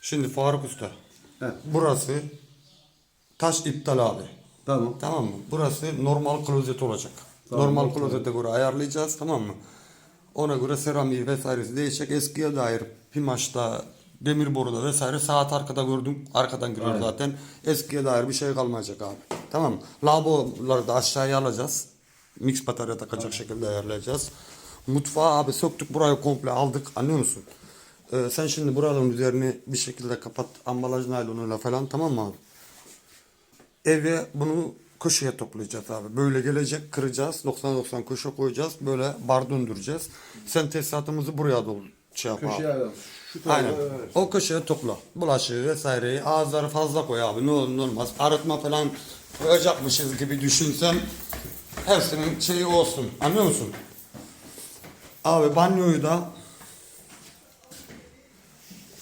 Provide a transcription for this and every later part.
Şimdi Faruk Usta. He. Burası taş iptal abi. Tamam. Tamam mı? Burası normal klozet olacak. Tamam, normal klozete göre ayarlayacağız tamam mı? Ona göre seramiği vesairesi değişecek. Eskiye dair pimaşta, demir boruda vesaire saat arkada gördüm. Arkadan giriyor Aynen. zaten. Eskiye dair bir şey kalmayacak abi. Tamam mı? Lavaboları da aşağıya alacağız. Mix batarya takacak şekilde ayarlayacağız. Mutfağı abi söktük burayı komple aldık. Anlıyor musun? Ee, sen şimdi buraların üzerini bir şekilde kapat. Ambalaj naylonuyla falan tamam mı abi? Eve bunu köşeye toplayacağız abi. Böyle gelecek kıracağız. 90-90 köşe koyacağız. Böyle bar döndüreceğiz. Sen tesisatımızı buraya doğru şey yap abi. Köşeye. Şu tarafa Aynen. O köşeye topla. Bulaşığı vesaireyi ağızları fazla koy abi. Ne olur ne olmaz. Arıtma falan koyacakmışız gibi düşünsen hepsinin şeyi olsun. Anlıyor musun? Abi banyoyu da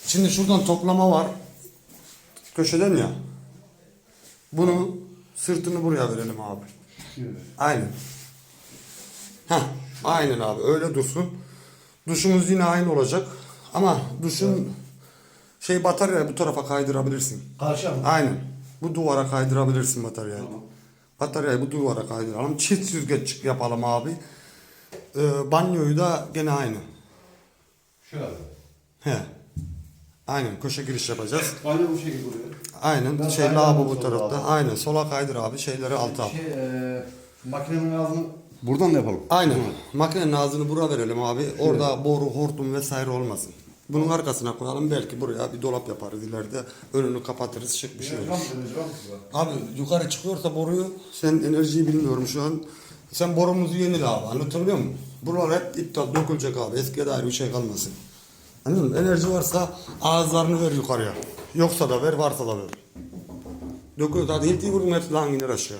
Şimdi şuradan toplama var. Köşeden ya. Bunu sırtını buraya verelim abi. Aynen. Heh, aynen abi öyle dursun. Duşumuz yine aynı olacak. Ama duşun şey bataryayı bu tarafa kaydırabilirsin. Karşı mı? Aynen. Bu duvara kaydırabilirsin bataryayı. Bataryayı bu duvara kaydıralım. Çift süzgeç yapalım abi. Ee, banyoyu da gene aynı. Şöyle. He. Aynen köşe giriş yapacağız. Banyo bu şekilde oluyor. Aynen Ben şey lavabo bu tarafta. abi. Aynen sola kaydır abi şeyleri alta al. Şey, e, makinenin ağzını buradan da yapalım. Aynen. Makinenin ağzını bura verelim abi. Orada boru, hortum vesaire olmasın. Bunun arkasına koyalım. Belki buraya bir dolap yaparız ileride. Önünü kapatırız. Şık bir şey olur. Abi yukarı çıkıyorsa boruyu sen enerjiyi bilmiyorum şu an. Sen borumuzu yenile abi. Anlatabiliyor muyum? Buralar hep iptal dökülecek abi. Eskiye dair bir şey kalmasın. Anladın mı? Enerji varsa ağızlarını ver yukarıya. Yoksa da ver, varsa da ver. Döküyor. Zaten ilk vurdum hepsi lan iner aşağı.